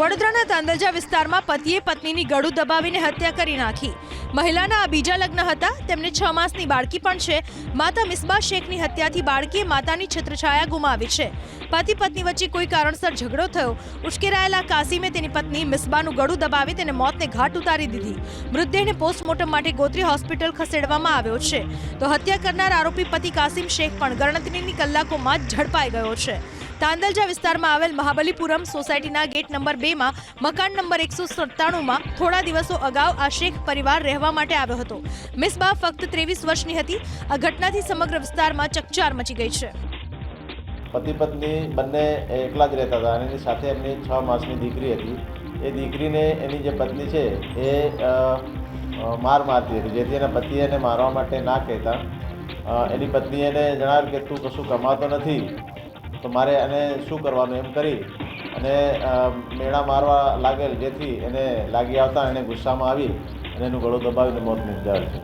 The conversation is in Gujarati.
વડોદરાના તાંદલજા વિસ્તારમાં પતિએ પત્નીની ગળું દબાવીને હત્યા કરી નાખી. મહિલાના આ બીજા લગ્ન હતા. તેમને છ માસની બાળકી પણ છે. માતા મિસબા શેખની હત્યાથી બાળકીએ માતાની છત્રછાયા ગુમાવી છે. પતિ પત્ની વચ્ચે કોઈ કારણસર ઝઘડો થયો. ઉશ્કેરાયેલા કાસીમે તેની પત્ની મિસબાનું ગળું દબાવી તેને મોતને ઘાટ ઉતારી દીધી. મૃતદેહને પોસ્ટમોર્ટમ માટે ગોત્રી હોસ્પિટલ ખસેડવામાં આવ્યો છે. તો હત્યા કરનાર આરોપી પતિ કાસિમ શેખ પણ ગણતરીની કલાકોમાં જ ઝડપાઈ ગયો છે. તાંદલજા વિસ્તારમાં આવેલ મહાબલીપુરમ સોસાયટીના ગેટ નંબર બેમાં મકાન નંબર એકસો સત્તાણુંમાં થોડા દિવસો અગાઉ આ શેખ પરિવાર રહેવા માટે આવ્યો હતો. મિસબા ફક્ત ત્રેવીસ વર્ષની હતી. આ ઘટનાથી સમગ્ર વિસ્તારમાં ચકચાર મચી ગઈ છે. પતિ પત્ની બંને એકલા જ રહેતા હતા અને એની સાથે એમની છ માસની દીકરી હતી. એ દીકરીને એની જે પત્ની છે એ માર મારતી હતી, જેથી એના પતિ એને મારવા માટે ના કહેતા. એની પત્નીએ એને જણાવ્યું કે તું કશું કમાતો નથી. તો મારે એને શું કરવાનું એમ કરી અને મેળા મારવા લાગેલ જેથી એને લાગી આવતા એને ગુસ્સામાં આવી અને એનું ગળું દબાવીને મોત નિપજાવ્યું છે.